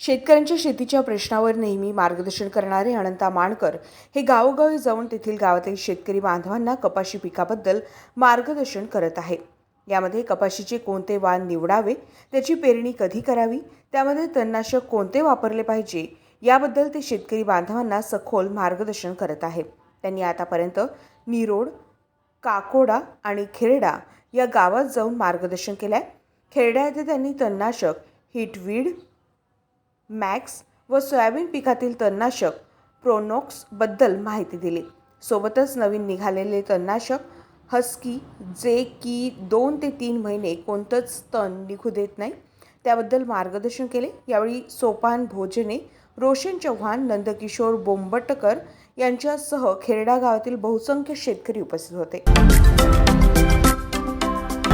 शेतकऱ्यांच्या शेतीच्या प्रश्नावर नेहमी मार्गदर्शन करणारे अनंता माणकर हे गावोगावी जाऊन तेथील गावातील शेतकरी बांधवांना कपाशी पिकाबद्दल मार्गदर्शन करत आहे. यामध्ये कपाशीचे कोणते वाण निवडावे त्याची पेरणी कधी करावी त्यामध्ये तणनाशक कोणते वापरले पाहिजे याबद्दल ते शेतकरी बांधवांना सखोल मार्गदर्शन करत आहे. त्यांनी आतापर्यंत निरोड काकोडा आणि खेरडा या गावात जाऊन मार्गदर्शन केलं आहे खेरडा येथे त्यांनी तणनाशक हिटवीड मॅक्स व सोयाबीन पिकातील तणनाशक प्रोनॉक्सबद्दल माहिती दिली. सोबतच नवीन निघालेले तणनाशक हस्की जे की दोन ते तीन महिने कोणतंच तण निघू देत नाही त्याबद्दल मार्गदर्शन केले. यावेळी सोपान भोजने रोशन चव्हाण नंदकिशोर बोंबटकर यांच्यासह खेरडा गावातील बहुसंख्य शेतकरी उपस्थित होते.